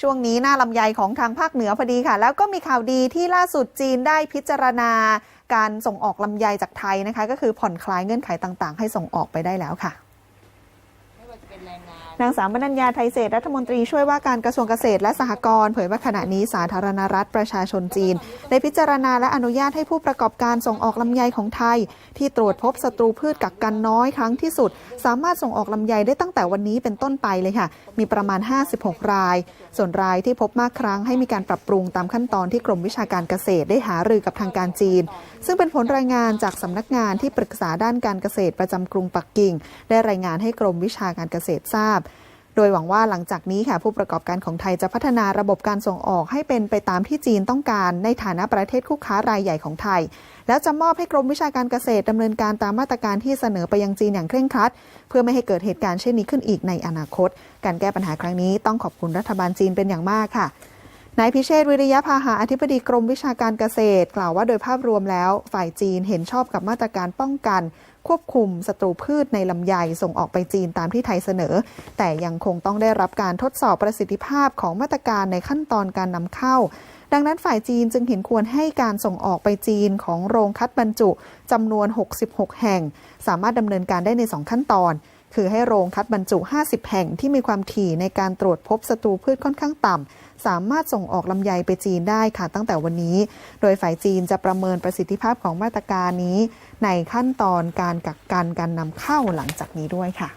ช่วงนี้หน้าลำไยของทางภาคเหนือพอดีค่ะ แล้วก็มีข่าวดีที่ล่าสุดจีนได้พิจารณา การส่งออกลำไยจากไทยนะคะ ก็คือผ่อนคลายเงื่อนไขต่าง ๆ ให้ส่งออกไปได้แล้วค่ะ นางสาวมนัญญาไทยเศรษรัฐมนตรีช่วยว่าการกระทรวงเกษตรและสหกรณ์เผยว่าขณะนี้สาธารณรัฐประชาชนจีน ได้พิจารณาและอนุญาตให้ผู้ประกอบการส่งออกลำไยของไทย ที่ตรวจพบศัตรูพืชกักกันน้อยครั้งที่สุด สามารถส่งออกลำไยได้ตั้งแต่วันนี้เป็นต้นไปเลยค่ะ มีประมาณ 56 ราย ส่วนรายที่พบมากครั้งให้มีการปรับปรุงตามขั้นตอนที่กรมวิชาการเกษตรได้หารือกับทางการจีน ซึ่งเป็นผลรายงานจากสำนักงานที่ปรึกษาด้านการเกษตรประจำกรุงปักกิ่ง ได้รายงานให้กรมวิชาการเกษตรทราบ โดยหวังว่าหลังจากนี้ค่ะผู้ประกอบการของไทยจะพัฒนาระบบการส่งออกให้เป็นไปตามที่จีนต้องการในฐานะประเทศคู่ค้ารายใหญ่ของไทย แล้วจะมอบให้กรมวิชาการเกษตรดำเนินการตามมาตรการที่เสนอไปยังจีนอย่างเคร่งครัด เพื่อไม่ให้เกิดเหตุการณ์เช่นนี้ขึ้นอีกในอนาคต การแก้ปัญหาครั้งนี้ต้องขอบคุณรัฐบาลจีนเป็นอย่างมากค่ะ นายพิเชษวิริยะพาหาอธิบดีกรมวิชาการเกษตร กล่าวว่าโดยภาพรวมแล้ว ฝ่ายจีนเห็นชอบกับมาตรการป้องกัน ควบคุมศัตรูพืชในลำไยส่งออกไปจีนตามที่ไทยเสนอ แต่ยังคงต้องได้รับการทดสอบประสิทธิภาพของมาตรการในขั้นตอนการนำเข้า ดังนั้นฝ่ายจีนจึงเห็นควรให้การส่งออกไปจีนของโรงคัดบรรจุจำนวน 66 แห่ง สามารถดำเนินการได้ใน 2 ขั้นตอน คือให้โรงคัดบรรจุ 50 แห่งที่มีความถี่ในการตรวจพบศัตรูพืชค่อนข้างต่ำ สามารถส่งออกลำไยไปจีนได้ค่ะตั้งแต่วันนี้ โดยฝ่ายจีนจะประเมินประสิทธิภาพของมาตรการนี้ ในขั้นตอนการกักกันการนำเข้าหลังจากนี้ด้วยค่ะ